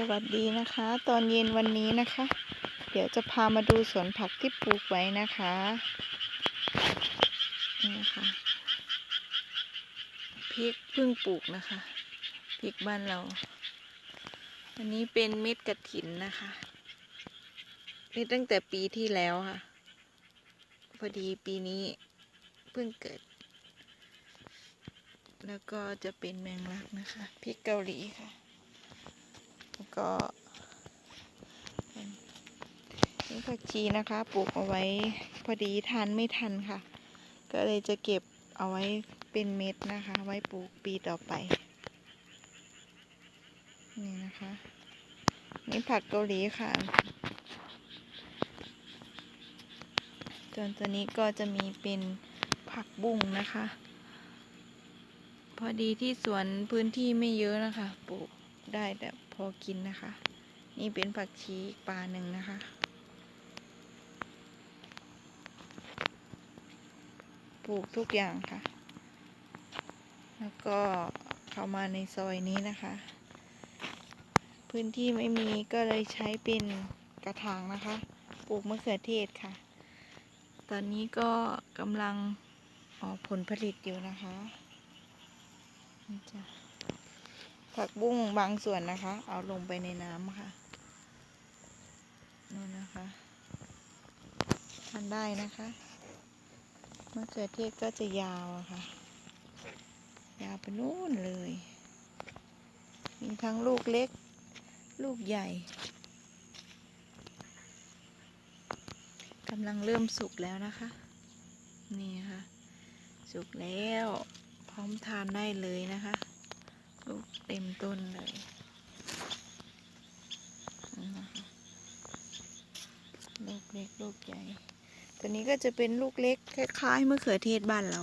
สวัสดีนะคะ ตอนเย็นวันนี้นะคะ เดี๋ยวจะพามาดูสวนผักที่ปลูกไว้นะคะนี่นะคะพริกเพิ่งปลูกนะคะพริกบ้านเรา อันนี้เป็นเม็ดกระถินนะคะนี่ตั้งแต่ปีที่แล้วค่ะ พอดีปีนี้เพิ่งเกิด แล้วก็จะเป็นแมงลักนะคะพริกเกาหลีค่ะ ก็นี่ผักชีนะคะปลูกเอาไว้พอดีทานไม่ทันค่ะ ก็เลยจะเก็บเอาไว้เป็นเม็ดนะคะ ไว้ปลูกปีต่อไป นี่นะคะ นี่ผักเกาหลีค่ะส่วนตัวนี้ก็จะมีเป็นผักบุ้งนะคะ พอดีที่สวนพื้นที่ไม่เยอะนะคะ ปลูกได้แต่ พอกินนะคะ นี่เป็นผักชีอีกปลาหนึ่งนะคะ ปลูกทุกอย่างค่ะ แล้วก็เข้ามาในซอยนี้นะคะ พื้นที่ไม่มีก็เลยใช้เป็นกระถางนะคะ ปลูกมะเขือเทศค่ะ ตอนนี้ก็กำลังออกผลผลิตอยู่นะคะนี่จ้ะ ผักบุ้งบางส่วนนะคะ เอาลงไปในน้ำค่ะนู่นนะคะทานได้นะคะมะเขือเทศก็จะยาวอะค่ะ ยาวไปนู่นเลย มีทั้งลูกเล็ก ลูกใหญ่กำลังเริ่มสุกแล้วนะคะ นี่ค่ะ สุกแล้ว พร้อมทานได้เลยนะคะ ลูกเต็มต้นเลยนะคะลูกเล็กลูกใหญ่ ตัวนี้ก็จะเป็นลูกเล็กคล้ายๆมะเขือเทศบ้านเรา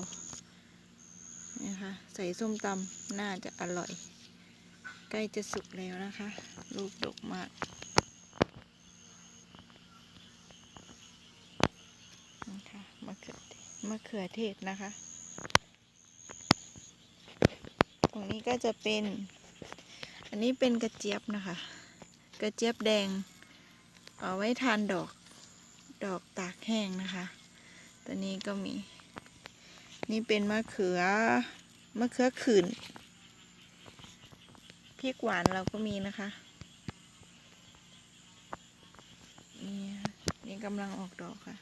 นะคะ ใส่ส้มตำน่าจะอร่อย ใกล้จะสุกแล้วนะคะ ลูกดกมากนะคะมะเขือมะเขือเทศนะคะ ตรงนี้ ก็จะเป็น อันนี้เป็นกระเจี๊ยบนะคะ กระเจี๊ยบแดง เอาไว้ทานดอกดอกตากแห้งนะคะ ตัวนี้ก็มี นี่เป็นมะเขือมะเขือขื่นพริกหวานเราก็มีนะคะนี่นี่กำลังออกดอกค่ะ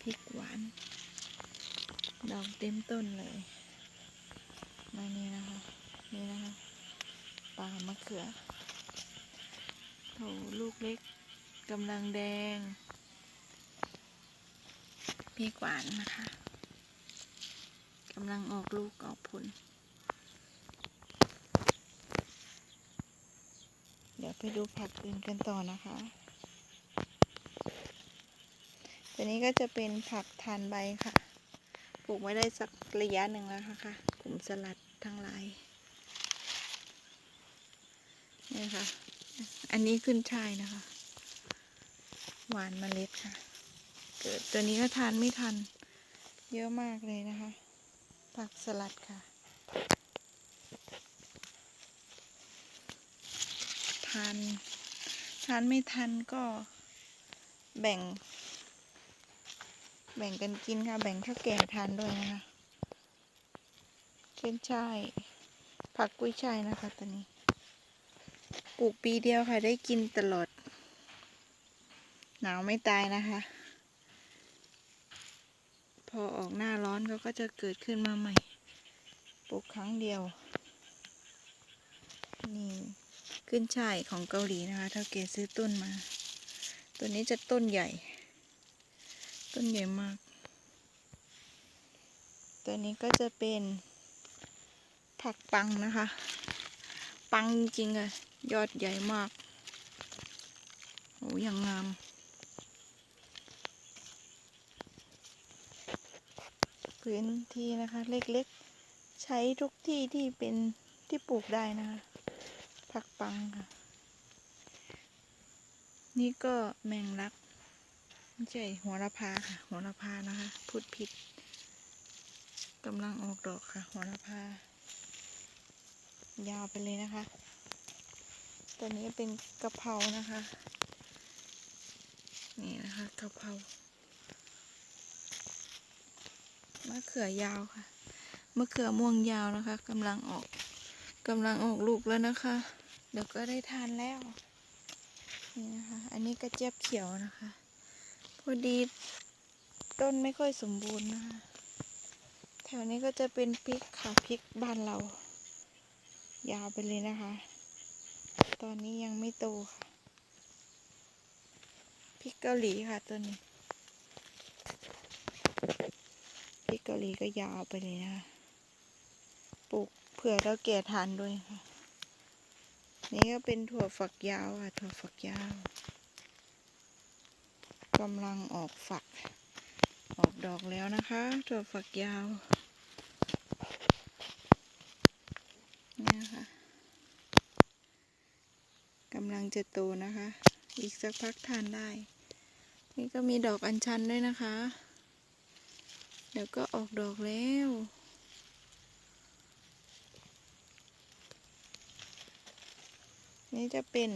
พริกหวาน ดอกเต็มต้นเลย มานี่นะคะ นี่นะคะปลามะเขือโถลูกเล็กกำลังแดงพริกหวานนะคะกำลังออกลูกออกผล เดี๋ยวไปดูผักอื่นกันต่อนะคะ ตัวนี้ก็จะเป็นผักทานใบค่ะ ปลูกไว้ได้สักระยะหนึ่งแล้วค่ะกลุ่มสลัด ทั้งหลายนี่ค่ะ อันนี้ขึ้นช่ายนะคะ หวานเมล็ดค่ะ เกิดตัวนี้ก็ทานไม่ทัน เยอะมากเลยนะคะ ผักสลัดค่ะ ทาน ทานไม่ทันก็แบ่ง แบ่งกันกินค่ะ แบ่งข้าวแกงทานด้วยนะคะ เป็นช่ายผักกุ้ยช่ายนะคะตอนนี้ ปลูกปีเดียวค่ะ ได้กินตลอด หนาวไม่ตายนะคะ พอออกหน้าร้อนเขาก็จะเกิดขึ้นมาใหม่ ปลูกครั้งเดียว นี่ขึ้นช่ายของเกาหลีนะคะ เท่าแกซื้อต้นมา ตัวนี้จะต้นใหญ่ ต้นใหญ่มาก ตัวนี้ก็จะเป็น ผักปังนะคะ ปังจริงๆอะยอดใหญ่มากโอ้ยังงามพื้นที่นะคะ เล็กๆ ใช้ทุกที่ที่เป็นที่ปลูกได้นะคะ ผักปังค่ะ นี่ก็แมงลักไม่ใช่หัวละพาค่ะ หัวละพานะคะพูดผิดกำลังออกดอกค่ะ หัวละพา ยาวไปเลยนะคะ ตัวนี้เป็นกะเพรานะคะ นี่นะคะกะเพรามะเขือยาวค่ะ มะเขือม่วงยาวนะคะกำลังออกกำลังออกลูกแล้วนะคะ เดี๋ยวก็ได้ทานแล้ว นี่นะคะ อันนี้กระเจี๊ยบเขียวนะคะ พอดีต้นไม่ค่อยสมบูรณ์นะคะ แถวนี้ก็จะเป็นพริกค่ะพริกบ้านเรา ยาวไปเลยนะคะ ตอนนี้ยังไม่โตค่ะพริกเกาหลีค่ะต้นนี้พริกเกาหลีก็ยาวไปเลยนะคะ ปลูกเผื่อเราแก่ทานด้วยค่ะ นี่ก็เป็นถั่วฝักยาวค่ะ ถั่วฝักยาวกำลังออกฝัก ออกดอกแล้วนะคะ ถั่วฝักยาว เนี่ยค่ะกำลัง จะโตนะคะ อีกสักพักทานได้ นี่ก็มีดอกอัญชันด้วยนะคะ เดี๋ยวก็ออกดอกแล้วนี่จะเป็น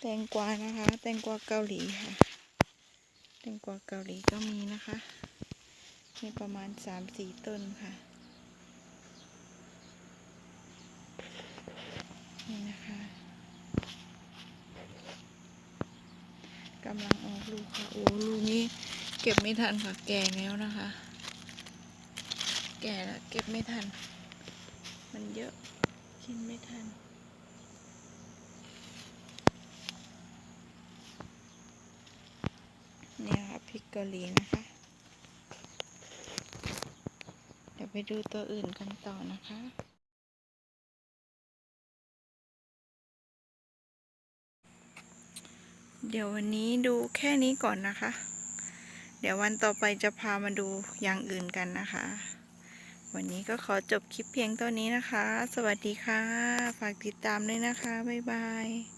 แตงกวานะคะ แตงกวาเกาหลีค่ะ แตงกวาเกาหลีก็มีนะคะ มีประมาณสามสี่ต้นค่ะ นี่นะคะ กำลังออกลูกค่ะ โอ้ลูกนี้เก็บไม่ทันค่ะ แก่แล้วนะคะ แก่แล้วเก็บไม่ทัน มันเยอะกินไม่ทันเนี่ยค่ะพริกเกาหลีนะคะ เดี๋ยวไปดูตัวอื่นกันต่อนะคะ เดี๋ยววันนี้ดูแค่นี้ก่อนนะคะ เดี๋ยววันต่อไปจะพามาดูอย่างอื่นกันนะคะ วันนี้ก็ขอจบคลิปเพียงเท่านี้นะคะ สวัสดีค่ะ ฝากติดตามด้วยนะคะ บ๊ายบาย